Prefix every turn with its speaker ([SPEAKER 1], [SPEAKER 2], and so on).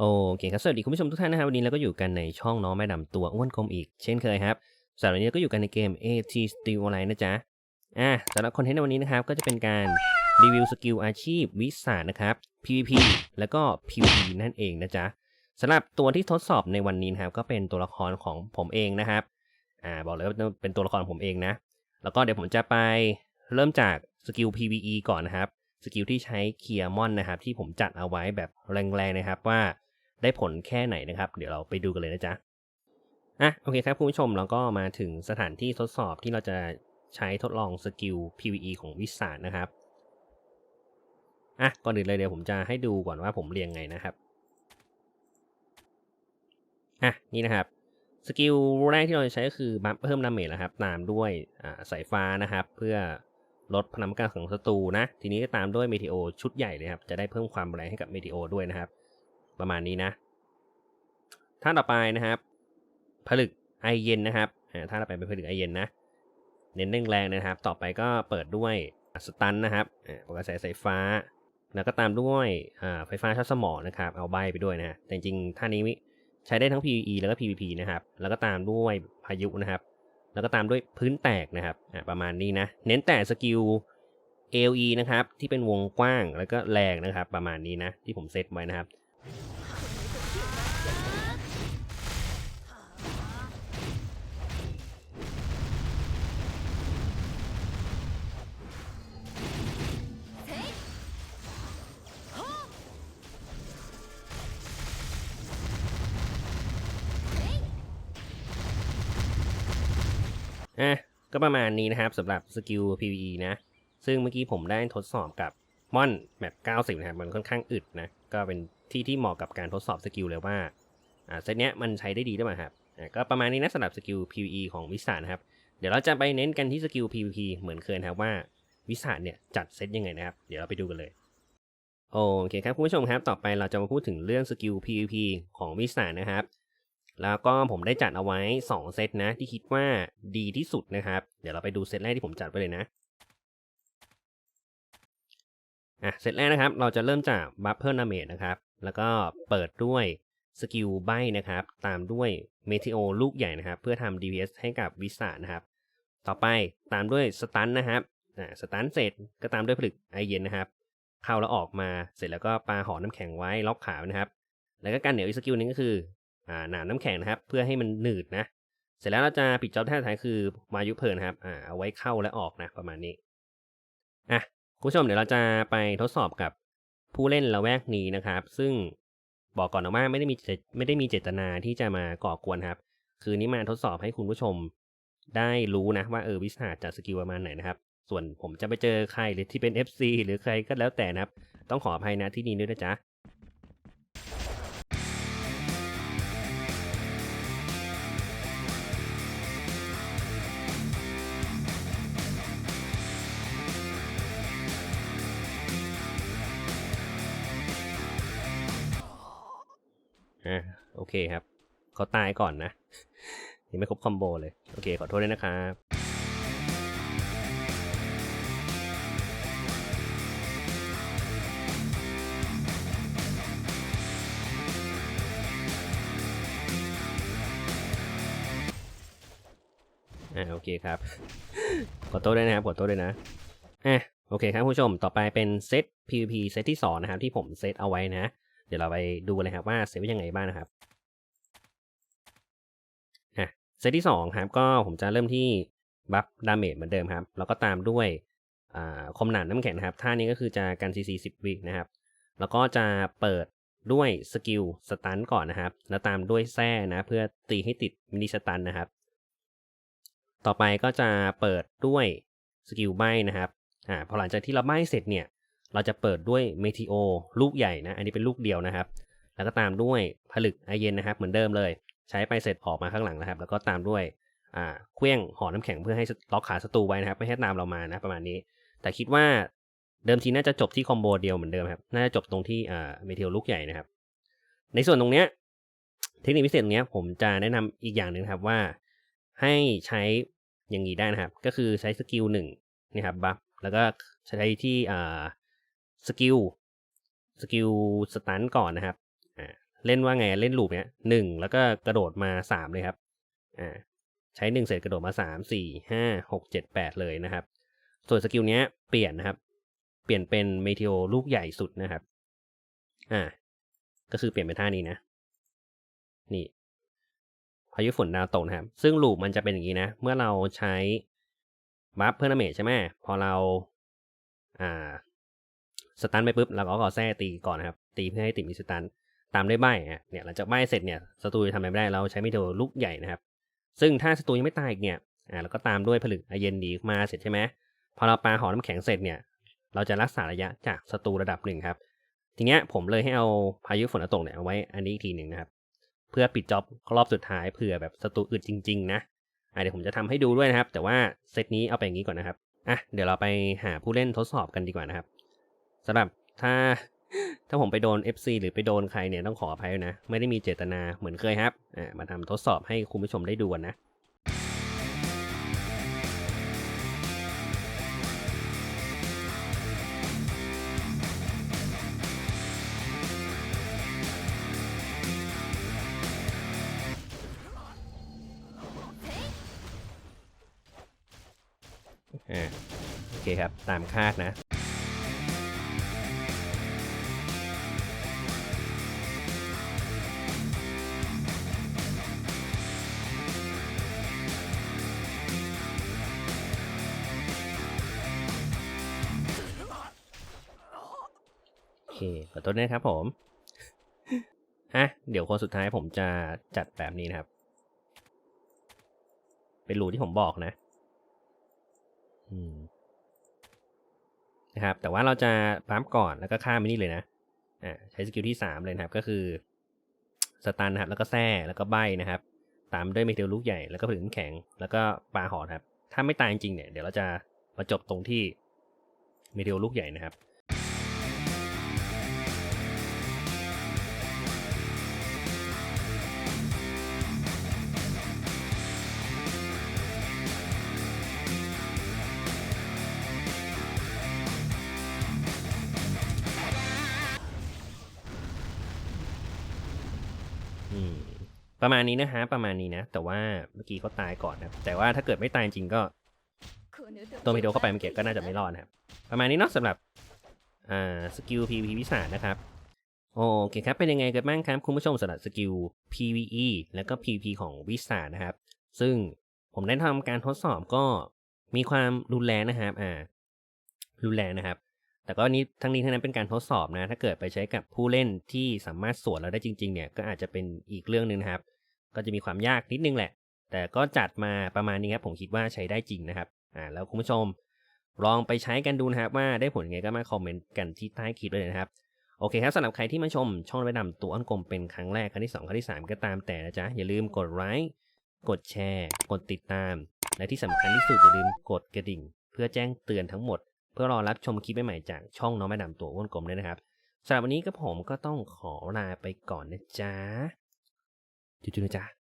[SPEAKER 1] โอเคครับ สวัสดีคุณผู้ชมทุกท่านนะครับวันนี้เราก็อยู่กันในช่องน้องแม่ดำตัวอ้วนกลมอีกเช่นเคยครับสำหรับวันนี้ก็อยู่กันในเกม AT Steel Online นะจ๊ะอะสำหรับคอนเทนต์ในวันนี้นะครับก็จะเป็นการรีวิวสกิลอาชีพวิสานะครับ PVP แล้วก็ PVE นั่นเองนะจ๊ะสำหรับตัวที่ทดสอบในวันนี้นะครับก็เป็นตัวละครของผมเองนะครับอ่าบอกเลยว่าเป็นตัวละครผมเองนะ แล้วก็เดี๋ยวผมจะไปเริ่มจากสกิล PVE ก่อนนะครับสกิลที่ใช้เคลียร์มอนนะครับที่ผมจัดเอาไว้แบบแรงๆนะครับว่า ได้ผลแค่ไหนนะครับ เดี๋ยวเราไปดูกันเลยนะจ๊ะอะโอเคครับคุณผู้ชมเราก็มาถึงสถานที่ทดสอบที่เราจะใช้ทดลองสกิล PVE ของวิสานะครับอะก่อนอื่นเลยเดี๋ยวผมจะให้ดูก่อนว่าผมเรียงไงนะครับอะนี่นะครับสกิลแรกที่เราจะใช้ก็คือบัฟเพิ่มดาเมจนะครับ ตามด้วยอ่าสายฟ้านะครับ เพื่อลดพลังการของศัตรูนะ ทีนี้ก็ตามด้วยเมทิโอชุดใหญ่เลยครับ จะได้เพิ่มความแรงให้กับเมทิโอด้วยนะครับ ประมาณนี้นะท่าต่อไปนะครับผลึกไอเย็นนะครับอ่าท่าต่อไปเป็นผลึกไอเย็นนะ เน้นแรงๆนะครับ ต่อไปก็เปิดด้วยสตันนะครับปกระแสสายฟ้า แล้วก็ตามด้วยไฟฟ้าช็อตสมองนะครับ เอาใบไปด้วยนะฮะแต่จริงๆท่านี้ใช้ได้ทั้ง PVE แล้วก็ PVP นะครับ แล้วก็ตามด้วยพายุนะครับ แล้วก็ตามด้วยพื้นแตกนะครับประมาณนี้นะ เน้นแต่สกิล AOE นะครับ ที่เป็นวงกว้างแล้วก็แรงนะครับ ประมาณนี้นะ ที่ผมเซตไว้นะครับ อะก็ประมาณนี้นะครับสำหรับสกิล PVE นะ ซึ่งเมื่อกี้ผมได้ทดสอบกับ ม่อนแบบ90 นะครับ มันค่อนข้างอึดนะ ก็เป็นที่ที่เหมาะกับการทดสอบสกิลเลยว่า อ่าเซตเนี้ยมันใช้ได้ดีหรือเปล่าครับ อ่าก็ประมาณนี้นะสำหรับสกิล PVE ของวิสานะครับ เดี๋ยวเราจะไปเน้นกันที่สกิล PVP เหมือนเคยนะครับว่าวิสาเนี่ยจัดเซตยังไงนะครับ เดี๋ยวเราไปดูกันเลยโอเคครับคุณผู้ชมครับ ต่อไปเราจะมาพูดถึงเรื่องสกิล PVP ของวิสานะครับ แล้วก็ผมได้จัดเอาไว้ 2 เซตนะที่คิดว่าดีที่สุดนะครับ เดี๋ยวเราไปดูเซตแรกที่ผมจัดไปเลยนะ อะเซตแรกนะครับ เราจะเริ่มจากบัฟเพิ่มดาเมจนะครับ แล้วก็เปิดด้วยสกิลใบนะครับ ตามด้วยเมทิโอลูกใหญ่นะครับ เพื่อทำ DPS ให้กับวิสานะครับ ต่อไปตามด้วยสตันนะครับอ่าสตันเสร็จก็ตามด้วยผลึกไอเย็นนะครับ เข้าแล้วออกมาเสร็จแล้วก็ปาหอน้ำแข็งไว้ล็อกขาวนะครับ แล้วก็การเหนียวอีกสกิลนึงก็คืออ่าหนามน้ำแข็งนะครับ เพื่อให้มันหนืดนะ เสร็จแล้วเราจะปิดจ็อบท่าท้ายคือมายุเพลินนะครับอ่าเอาไว้เข้าและออกนะประมาณนี้อะ คุณผู้ชมเดี๋ยวเราจะไปทดสอบกับผู้เล่นละแวกนี้นะครับ ซึ่งบอกก่อนนะว่าไม่ได้มีไม่ได้มีเจตนาที่จะมาก่อกวนครับ คือนี้มาทดสอบให้คุณผู้ชมได้รู้นะว่าเออวิสาจะสกิลประมาณไหนนะครับ ส่วนผมจะไปเจอใครหรือที่เป็น FC หรือใครก็แล้วแต่นะครับ ต้องขออภัยนะที่นี้ด้วยนะจ๊ะ โอเคครับ เขาตายก่อนนะยังไม่ครบคอมโบเลย โอเค ขอโทษด้วยนะครับอ่าโอเคครับ ขอโทษด้วยนะครับ ขอโทษด้วยนะอะโอเคครับผู้ชม ต่อไปเป็นเซต PVP เซตที่สองนะครับ ที่ผมเซตเอาไว้นะ เดี๋ยวเราไปดูเลยครับว่าเซตไว้ยังไงบ้างนะครับ เซตที่สองครับก็ผมจะเริ่มที่บัฟดาเมจเหมือนเดิมครับ แล้วก็ตามด้วยคมหนามน้ำแข็งนะครับ ท่านี้ก็คือจะกัน CC 10วินะครับ แล้วก็จะเปิดด้วยสกิลสตันก่อนนะครับ แล้วตามด้วยแส้นะ เพื่อตีให้ติดมินิสตันนะครับ ต่อไปก็จะเปิดด้วยสกิลใบนะครับอ่าพอหลังจากที่เราใบเสร็จเนี่ย เราจะเปิดด้วยเมทิโอลูกใหญ่นะ อันนี้เป็นลูกเดียวนะครับ แล้วก็ตามด้วยผลึกไอเย็นนะครับ เหมือนเดิมเลย ใช้ไปเสร็จออกมาข้างหลังนะครับ แล้วก็ตามด้วยอ่าเครื่องห่อน้ำแข็งเพื่อให้ล็อกขาศัตรูไว้นะครับ ไม่ให้ตามเรามานะประมาณนี้ แต่คิดว่าเดิมทีน่าจะจบที่คอมโบเดียวเหมือนเดิมครับ น่าจะจบตรงที่อ่าเมทิโอลูกใหญ่นะครับ ในส่วนตรงเนี้ยเทคนิคพิเศษตรงเนี้ยผมจะแนะนำอีกอย่างหนึ่งครับว่าให้ใช้อย่างนี้ได้นะครับ ก็คือใช้สกิลหนึ่งนี่ครับบัฟแล้วก็ใช้ที่อ่าสกิลสกิลสตันก่อนนะครับ เล่นว่าไงเล่นลูปเนี้ยหนึ่งแล้วก็กระโดดมาสามเลยครับอ่าใช้หนึ่งเสร็จกระโดดมาสามสี่ห้าหกเจ็ดแปดเลยนะครับ ส่วนสกิลเนี้ยเปลี่ยนนะครับ เปลี่ยนเป็นเมทิโอลูกใหญ่สุดนะครับอ่าก็คือเปลี่ยนเป็นท่านี้นะ นี่พายุฝนดาวตกนะครับ ซึ่งลูปมันจะเป็นอย่างนี้นะ เมื่อเราใช้บัฟเพื่อนเมจใช่ไหมพอเราอ่าสตันไปปุ๊บเราก็ขอแท้ตีก่อนนะครับ ตีเพื่อให้ติดมีสตัน ตามด้วยใบอะเนี่ยหลังจากใบเสร็จเนี่ยศัตรูจะทำอะไรไม่ได้เราใช้มิโอลูกใหญ่นะครับ ซึ่งถ้าศัตรูยังไม่ตายอีกเนี่ยอ่าเราก็ตามด้วยผลึกไอเย็นดีมาเสร็จใช่ไหมพอเราปาหอน้ำแข็งเสร็จเนี่ย เราจะรักษาระยะจากศัตรูระดับหนึ่งครับ ทีเนี้ยผมเลยให้เอาพายุฝนตกเนี่ยเอาไว้อันนี้อีกทีหนึ่งนะครับ เพื่อปิดจ็อบรอบสุดท้ายเผื่อแบบศัตรูอึดจริง ๆ นะอะเดี๋ยวผมจะทำให้ดูด้วยนะครับ แต่ว่าเซตนี้เอาไปอย่างนี้ก่อนนะครับอะเดี๋ยวเราไปหาผู้เล่นทดสอบกันดีกว่านะครับสำหรับถ้า ถ้าผมไปโดน FC หรือไปโดนใครเนี่ยต้องขออภัยนะ ไม่ได้มีเจตนาเหมือนเคยครับอ่ามาทำทดสอบให้คุณผู้ชมได้ดูกันนะอ่าโอเคครับ ตามคาดนะ เคขอโทษนะครับผมอะเดี๋ยวคนสุดท้ายผมจะจัดแบบนี้นะครับ เป็นรูที่ผมบอกนะอืมนะครับ แต่ว่าเราจะปั๊มก่อนแล้วก็ข้ามไปนี่เลยนะอ่าใช้สกิลที่สามเลยนะครับ ก็คือสตันนะครับแล้วก็แท้แล้วก็ใบนะครับ ตามด้วยเมเทลลูกใหญ่แล้วก็ผลึกน้ำแข็ง แล้วก็ปลาหอครับ ถ้าไม่ตายจริงๆเนี่ยเดี๋ยวเราจะมาจบตรงที่เมเทลลูกใหญ่นะครับ ประมาณนี้นะฮะประมาณนี้นะ แต่ว่าเมื่อกี้เขาตายก่อนนะแต่ว่าถ้าเกิดไม่ตายจริงก็ตัวมิโดเข้าไปเมื่อกี้ก็น่าจะไม่รอดนะครับ ประมาณนี้เนาะสำหรับอ่าสกิล PVE วิสานะครับโอเคครับ เป็นยังไงกันบ้างครับคุณผู้ชมสำหรับสกิล PVE แล้วก็ PVP ของวิสานะครับ ซึ่งผมได้ทำการทดสอบก็มีความรุนแรงนะครับอ่ารุนแรงนะครับ แต่ก็นี้ทั้งนี้ทั้งนั้นเป็นการทดสอบนะ ถ้าเกิดไปใช้กับผู้เล่นที่สามารถสวนเราได้จริง ๆ เนี่ยก็อาจจะเป็นอีกเรื่องหนึ่งนะครับ ก็จะมีความยากนิดนึงแหละ แต่ก็จัดมาประมาณนี้ครับผมคิดว่าใช้ได้จริงนะครับอ่าแล้วคุณผู้ชมลองไปใช้กันดูนะครับว่าได้ผลยังไงก็มาคอมเมนต์กันที่ใต้คลิปเลยนะครับโอเคครับสำหรับใครที่มาชมช่องไว้ดำตัวอ้อนกลมเป็นครั้งแรกครั้งที่ 2 ครั้งที่ 3 ก็ตามแต่นะจ๊ะ อย่าลืมกดไลค์กดแชร์ กดติดตาม และที่สำคัญที่สุดอย่าลืมกดกระดิ่ง เพื่อแจ้งเตือนทั้งหมด เพื่อรอรับชมคลิปใหม่ๆจากช่องน้องแม่ดำตัวอ้วนกลมด้วยนะครับสำหรับวันนี้ก็ผมก็ต้องขอลาไปก่อนนะจ๊ะ จุ๊ๆนะจ๊ะ